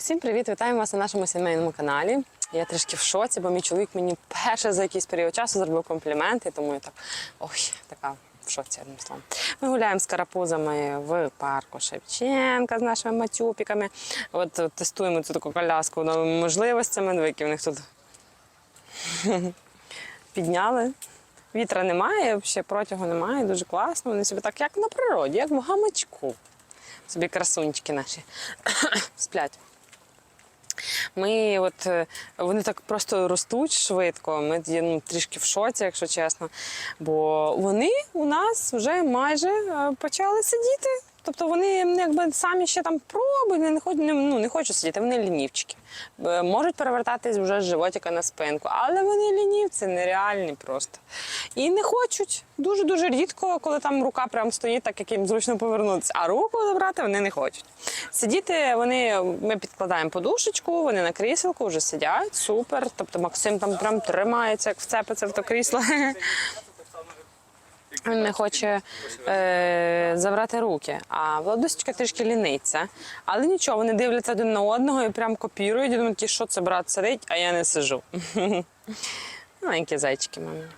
Всім привіт! Вітаємо вас на нашому сімейному каналі. Я трішки в шоці, бо мій чоловік мені перше за якийсь період часу зробив компліменти, тому я так ой, така в шоці одним словом. Ми гуляємо з карапузами в парку Шевченка з нашими матюпіками. От тестуємо цю таку коляску новими можливостями. Диви, які в них тут підняли. Вітра немає, взагалі протягу немає, дуже класно. Вони собі так, як на природі, як в гамачку. Собі красунчики наші сплять. Ми от е, вони так просто ростуть швидко. Ми ну, трішки в шоці, якщо чесно. Бо вони у нас вже майже е, почали сидіти. Тобто вони якби самі ще там пробують, не хочуть, не, ну, не хочуть сидіти, вони лінівчики. Можуть перевертатись вже з животика на спинку, але вони лінівці, нереальні просто. І не хочуть. Дуже-дуже рідко, коли там рука прям стоїть, так як їм зручно повернутися. А руку забрати вони не хочуть. Сидіти вони, ми підкладаємо подушечку, вони на кріселку вже сидять, супер. Тобто Максим там прям тримається, як вцепиться в то крісло. Він не хоче е, забрати руки. А Владусечка трішки ліниться. Але нічого, вони дивляться один на одного і прям копірують. І думають, «Ті, що це брат сидить, а я не сижу. Маленькі зайчики мами.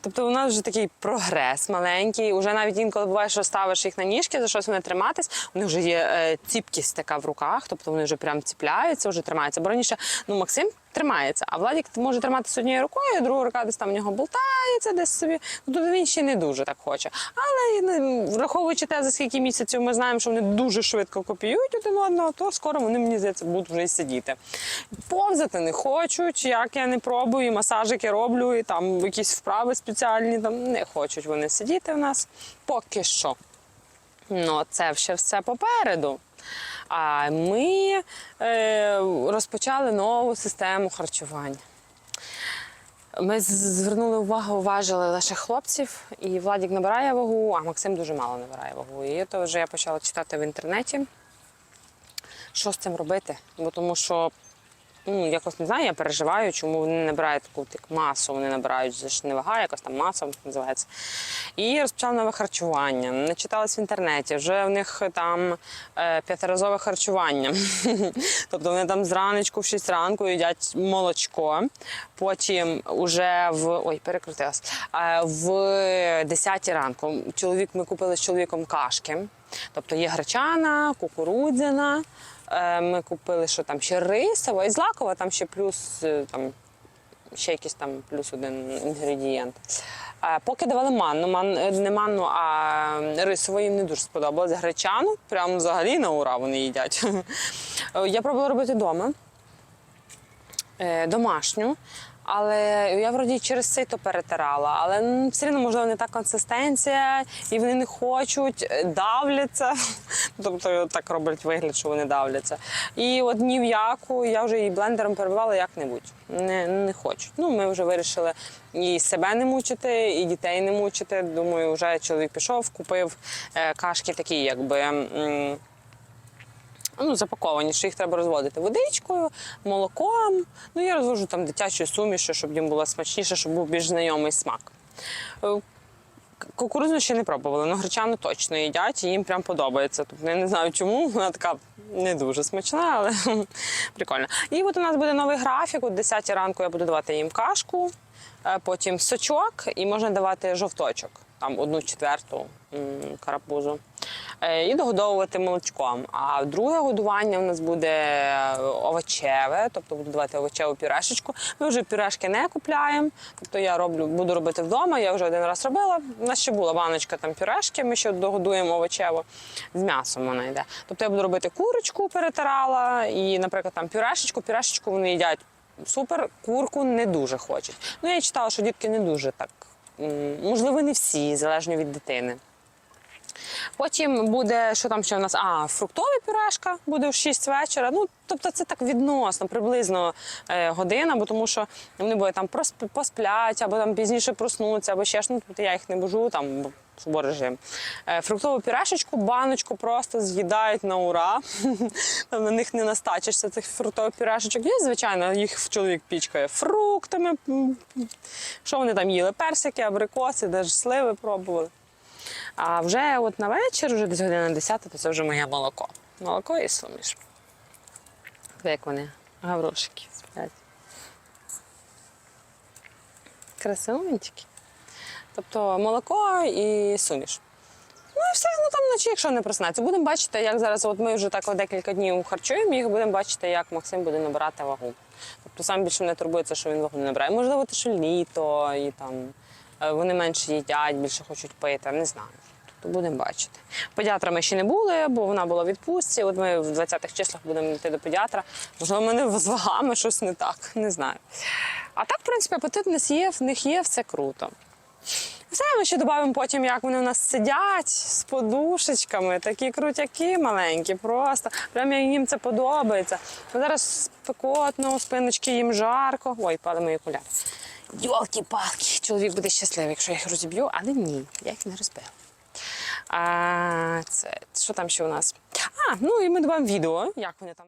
Тобто у нас вже такий прогрес маленький. Уже навіть інколи буває, що ставиш їх на ніжки, за щось вони триматись. У них вже є е, ціпкість така в руках, тобто вони вже прям ціпляються, вже тримаються. Бо раніше ну, Максим тримається, а Владик може триматися однією рукою, друга рука десь там в нього болтається, десь собі. Ну, тобто він ще не дуже так хоче. Але ну, враховуючи те, за скільки місяців ми знаємо, що вони дуже швидко копіюють один одного, то скоро вони, мені здається, будуть вже сидіти. Повзати не хочуть, як я не пробую, і масажики роблю, і там якісь вправи спеціальні, там не хочуть вони сидіти в нас поки що. Ну, це ще все попереду. А ми е, розпочали нову систему харчування. Ми звернули увагу, уважили наших хлопців, і Владік набирає вагу, а Максим дуже мало набирає вагу. І то вже я почала читати в інтернеті, що з цим робити. Бо тому що ну, якось не знаю, я переживаю, чому вони набирають таку так, масу, вони набирають це ж не вага, якось там маса називається. І розпочали нове харчування. Не читалась в інтернеті. Вже в них там е, п'ятиразове харчування. тобто вони там зранечку в 6 ранку їдять молочко, потім уже в ой, перекрутилась. Е, в 10 ранку. Чоловік ми купили з чоловіком кашки. Тобто є гречана, кукурудзяна. Е, Ми купили, що там ще рисова і злакова, там ще плюс е, там, ще якийсь там плюс один інгредієнт. Е, Поки давали манну, ман, не манну, а рисову їм не дуже сподобалось. Гречану, прям взагалі на ура вони їдять. Я пробувала робити вдома домашню. Але я вроді через цей то перетирала, але ну, все одно, можливо, не та консистенція, і вони не хочуть, е, давляться. Тобто так роблять вигляд, що вони давляться. І от ні в яку, я вже її блендером перебивала як-небудь. Не, не хочуть. Ну, ми вже вирішили і себе не мучити, і дітей не мучити. Думаю, вже чоловік пішов, купив е, кашки такі, якби. Ну, запаковані, що їх треба розводити водичкою, молоком. Ну, я розвожу там дитячою сумішю, щоб їм було смачніше, щоб був більш знайомий смак. Е, к- Кукурудзу ще не пробували, але гречану точно їдять і їм прям подобається. Тобто я не знаю чому, вона така не дуже смачна, але прикольно. І от у нас буде новий графік. О 10 ранку я буду давати їм кашку, е, потім сочок і можна давати жовточок, там одну четверту карапузу. Е, І догодовувати молочком. А друге годування у нас буде е, овочеве, тобто буду давати овочеву пюрешечку. Ми вже пюрешки не купляємо. Тобто я роблю, буду робити вдома. Я вже один раз робила. У нас ще була баночка там пюрешки. Ми ще догодуємо овочево з м'ясом. Вона йде. Тобто я буду робити курочку, перетирала, і, наприклад, там пюрешечку. Пюрешечку вони їдять супер, курку не дуже хочуть. Ну я читала, що дітки не дуже так. Можливо, не всі, залежно від дитини. Потім буде, що там ще в нас? А, фруктова пюрешка буде в 6 вечора. Ну, тобто це так відносно, приблизно е, година, бо тому що вони буде там посплять, або там пізніше проснуться, або ще ж, ну, тобто я їх не божу, там режим. Е, фруктову пюрешечку, баночку просто з'їдають на ура. На них не настачишся цих фруктових пюрешечок. І, звичайно, їх чоловік пічкає фруктами. Що вони там їли? Персики, абрикоси, навіть сливи пробували. А вже от на вечір, вже десь година 10, то це вже моє молоко. Молоко і суміш. Як вони, гаврошики сплять. Красивенькі. Тобто молоко і суміш. Ну і все, ну там вночі, якщо не проснеться. Будемо бачити, як зараз, от ми вже так декілька днів харчуємо їх, будемо бачити, як Максим буде набирати вагу. Тобто сам більше не турбується, що він вагу не набирає. Можливо, те, що літо, і там е, вони менше їдять, більше хочуть пити, не знаю. Тобто будемо бачити. Педіатра ми ще не були, бо вона була в відпустці. От ми в 20-х числах будемо йти до педіатра. Можливо, в мене з вагами щось не так, не знаю. А так, в принципі, апетит в нас є, в них є, все круто. Все, ми ще додамо потім, як вони у нас сидять з подушечками, такі крутяки маленькі, просто. Прям їм це подобається. Зараз спекотно, спиночки їм жарко. Ой, пали мої окуляри. Йолки-палки, чоловік буде щасливий, якщо я їх розіб'ю, але ні, я їх не розбила. А, це, що там ще у нас? А, ну і ми додамо відео, як вони там.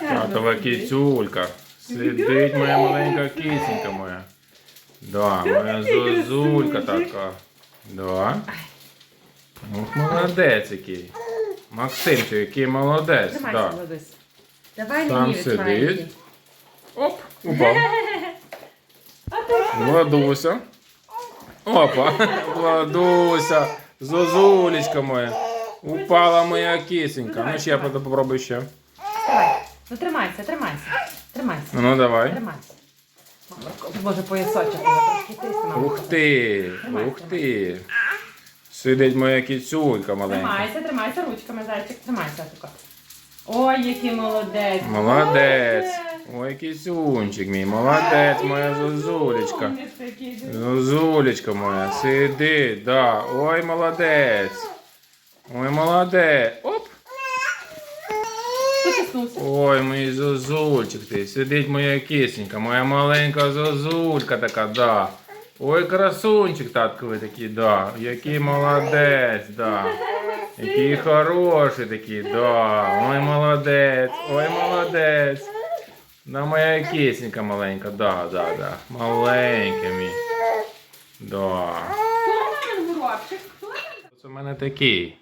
Татова кицюлька. Сидить моя маленька кисенька моя. Да, моя зозулька така. Да. Ух, молодець який. Максимчик, який молодець. Тримайся, Да. Давай Там мені сидить. Оп, упав. Владуся. Опа, Владуся. Зозулечка моя. Упала моя кисенька. Ну ще попробуй ще. Давай. Ну тримайся, тримайся. Тримайся. Ну давай. Тримайся. Може поясочок його трошки тисне. Ух ти, ух ти. Сидить моя кіцюлька маленька. Тримайся, тримайся ручками, зайчик. Тримайся тако. Ой, який молодець. Молодець. Ой, кіцюнчик мій, молодець, моя зозулечка. Зозулечка моя, сидить, да. Ой, молодець. Ой, молодець. Оп. Ой, мій зозульчик ти. Сидить моя кисенька, моя маленька зозулька така, да. Ой, красунчик татковий такий, да. Який молодець, да. Який хороший такий, да. Ой, молодець, ой, молодець. Да, моя кисенька маленька, да, да, да. Маленький мій. Да. Це в мене такий.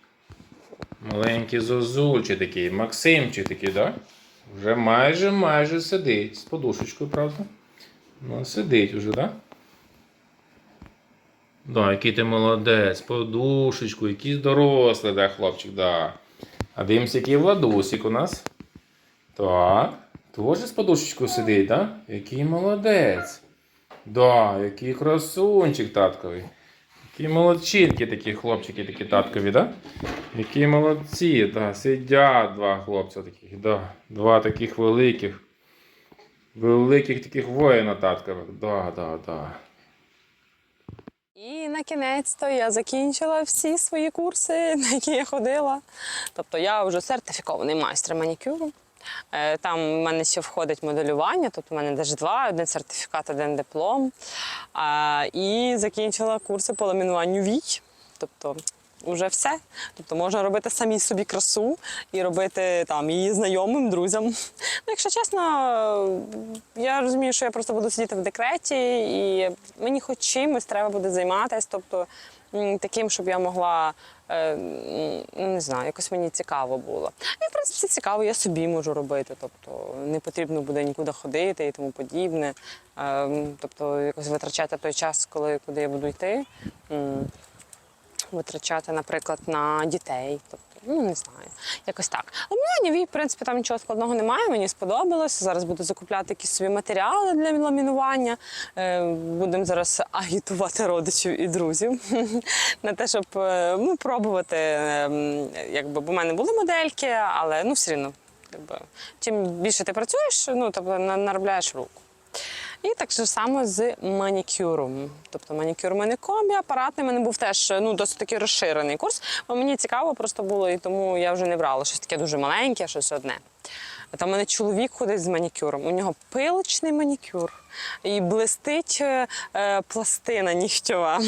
Маленький зозульчик такий, Максимчик такий, да? Вже майже майже сидить. З подушечкою, правда? Ну, сидить уже, да? Да, який ти молодець, подушечку, який дорослий, да, хлопчик, да. А дивимося, який Владусик у нас. Так. Теж з подушечкою сидить, да? Який молодець. Да, який красунчик татковий. Які молодчинки такі хлопчики, такі таткові, да? Які молодці, да. Сидять два хлопця таких, да. Два таких великих. Великих таких воїна таткових. Да, да, да. І на кінець-то я закінчила всі свої курси, на які я ходила. Тобто я вже сертифікований майстер манікюру. Е, Там в мене ще входить моделювання, тут у мене навіть два, один сертифікат, один диплом. І закінчила курси по ламінуванню вій. Тобто вже все. Тобто можна робити самі собі красу і робити там її знайомим, друзям. Ну, якщо чесно, я розумію, що я просто буду сидіти в декреті, і мені хоч чимось треба буде займатися. Тобто таким, щоб я могла. е, ну, Не знаю, якось мені цікаво було. І в принципі цікаво, я собі можу робити. Тобто не потрібно буде нікуди ходити і тому подібне. Ем, Тобто якось витрачати той час, коли куди я буду йти. Витрачати, наприклад, на дітей. Тобто, ну не знаю, якось так. Ламінування вій, в принципі, там нічого складного немає. Мені сподобалось. Зараз буду закупляти якісь собі матеріали для ламінування. Е, Будемо зараз агітувати родичів і друзів на те, щоб е, ну, пробувати. е, Якби, бо в мене були модельки, але ну все рівно. Чим більше ти працюєш, ну тобто на- наробляєш руку. І так же само з манікюром. Тобто манікюр у мене комбі, апаратний у мене був теж ну, досить таки розширений курс. Бо мені цікаво просто було, і тому я вже не брала щось таке дуже маленьке, щось одне. Там у мене чоловік ходить з манікюром. У нього пилочний манікюр і блистить е, е, пластина нігтєва.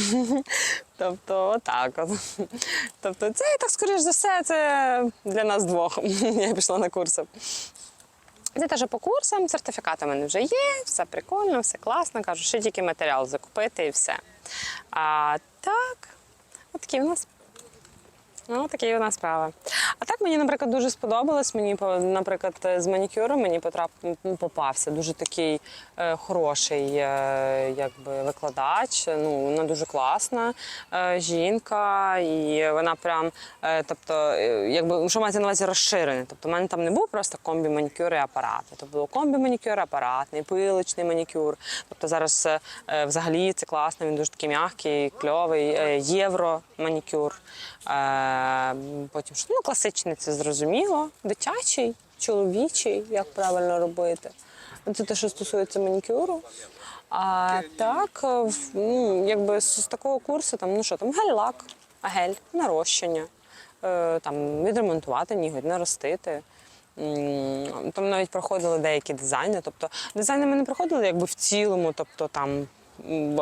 Тобто, отак. От. Тобто, це так, скоріш за все, це для нас двох. Я пішла на курси. Це теж по курсам, сертифікати у мене вже є, все прикольно, все класно. Кажу, ще тільки матеріал закупити і все. А так, от такі в нас. Ну, такі у нас справи. А так мені, наприклад, дуже сподобалось. Мені, наприклад, з манікюром мені потрап... попався дуже такий е, хороший е, якби, викладач. Ну, вона дуже класна е, жінка, і вона прям, е, тобто, е, якби, що мається на увазі розширене. Тобто, в мене там не був просто комбі манікюр і апарат. Тобто було комбі манікюр, апаратний, пилочний манікюр. Тобто зараз е, е, взагалі це класно, він дуже такий м'який, кльовий, Е, євро манікюр. Е, потім що ну, класичний, це зрозуміло, дитячий, чоловічий, як правильно робити. Це те, що стосується манікюру. А так, е, ну, якби з, з такого курсу, там, ну що там, гель-лак, гель, нарощення, е, там, відремонтувати ніготь, наростити. Там навіть проходили деякі дизайни. Тобто дизайни ми не проходили якби в цілому, тобто там.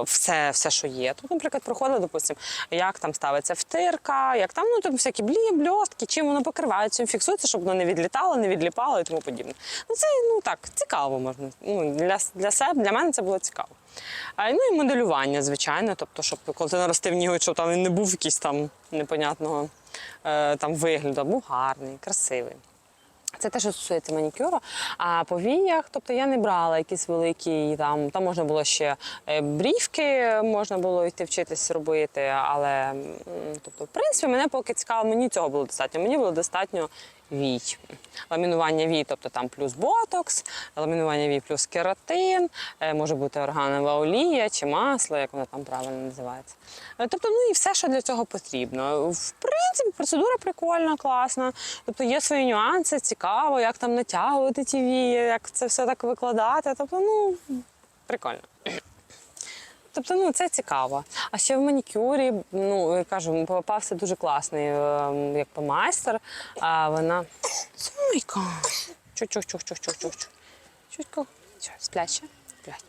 Все, все, що є. Тут, наприклад, проходили, допустим, як там ставиться втирка, як там ну там всякі блі, бльостки, чим воно покривається, чим фіксується, щоб воно не відлітало, не відліпало і тому подібне. Ну це ну так цікаво можна. Ну для, для себе для мене це було цікаво. А, ну і моделювання, звичайно. Тобто, щоб коли ти наростив ніготь, щоб там не був якийсь там непонятного е, там вигляду, був гарний, красивий. Це те, що стосується манікюру. А по віях, тобто я не брала якісь великі там, там можна було ще е, брівки, можна було йти вчитись робити. Але тобто, в принципі, мене поки цікаво, мені цього було достатньо. Мені було достатньо вій. Ламінування вій, тобто там плюс ботокс, ламінування вій плюс кератин, е, може бути органова олія чи масло, як воно там правильно називається. Е, Тобто, ну і все, що для цього потрібно. В принципі, процедура прикольна, класна. Тобто є свої нюанси, цікаво, як там натягувати ті вії, як це все так викладати. Тобто, ну прикольно. Тобто, ну це цікаво. А ще в манікюрі, ну кажу, попався дуже класний ем, якби майстер. А вона Зойка. Чух-чух-чух-чух-чух-чух. Чутько. Що, сплять ще? Сплять.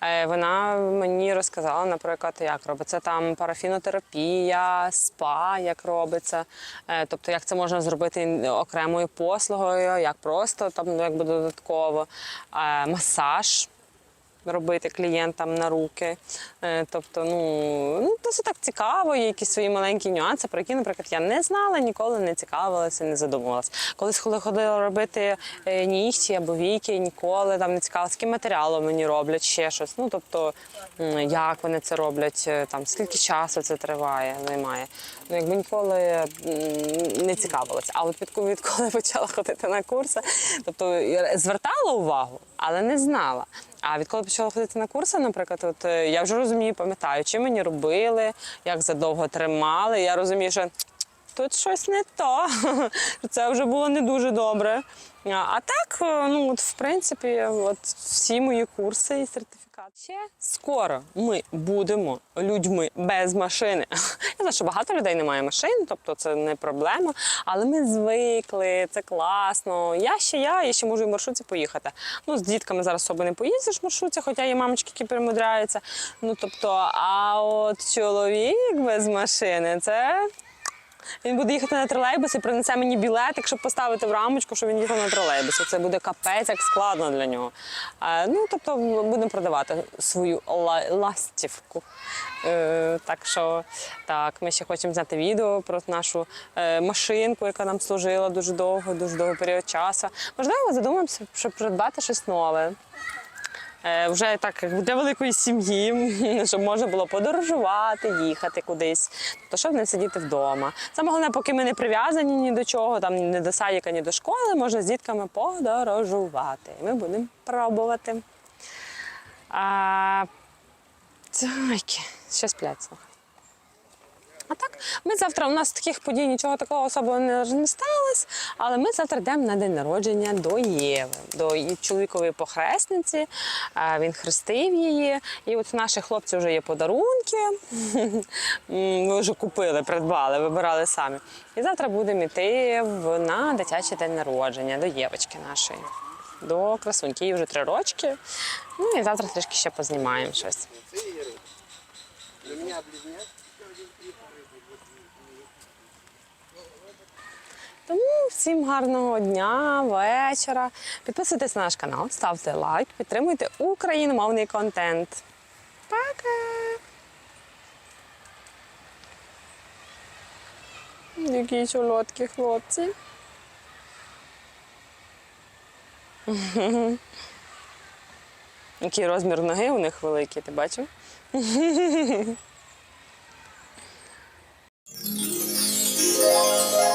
Е, Вона мені розказала, наприклад, як робиться там парафінотерапія, спа, як робиться. Е, Тобто, як це можна зробити окремою послугою, як просто там ну, якби додатково. Е, Масаж робити клієнтам на руки. Е, Тобто, ну, ну досить так цікаво, є якісь свої маленькі нюанси, про які, наприклад, я не знала, ніколи не цікавилася, не задумувалася. Колись, коли ходила робити е, нігті або віки, ніколи там не цікавилася, яким матеріалом мені роблять ще щось. Ну, тобто, як вони це роблять, е, там, скільки часу це триває, займає. Ну, якби ніколи не цікавилася. А от відколи, почала ходити на курси, тобто звертала увагу, але не знала. А відколи почала ходити на курси, наприклад, от е, я вже розумію, пам'ятаю, чи мені робили, як задовго тримали. Я розумію, що тут щось не то. Це вже було не дуже добре. А- так, е, ну от в принципі, от всі мої курси і сертифікат. Ще скоро ми будемо людьми без машини. Я знаю, що багато людей не має машин, тобто це не проблема. Але ми звикли, це класно. Я ще я, я ще можу і в маршрутці поїхати. Ну, з дітками зараз особо не поїздиш в маршрутці, хоча є мамочки, які перемудряються. Ну тобто, а от чоловік без машини це. Він буде їхати на тролейбусі, принесе мені білетик, щоб поставити в рамочку, щоб він їхав на тролейбусі. Це буде капець, як складно для нього. А, ну, тобто, будемо продавати свою ла- ластівку. Е, так що так, ми ще хочемо зняти відео про нашу е, машинку, яка нам служила дуже довго, дуже довгий період часу. Можливо, задумаємося, щоб придбати щось нове. Е, вже так для великої сім'ї, щоб можна було подорожувати, їхати кудись, то щоб не сидіти вдома. Саме головне, поки ми не прив'язані ні до чого, там ні до садика, ні до школи, можна з дітками подорожувати. І Ми будемо пробувати. А, Ой, ще сплять. А так, ми завтра у нас таких подій нічого такого особливо не, не сталося, але ми завтра йдемо на день народження до Єви, до її чоловікової похресниці. Він хрестив її. І от у наших хлопців вже є подарунки. Ми вже купили, придбали, вибирали самі. І завтра будемо йти на дитячий день народження до Євочки нашої. До красуньки, їй вже три рочки. Ну і завтра трішки ще познімаємо щось. Тому всім гарного дня, вечора. Підписуйтесь на наш канал, ставте лайк, підтримуйте україномовний контент. Пока! Які чолоткі хлопці. Який розмір ноги у них великий, ти бачив? Yeah.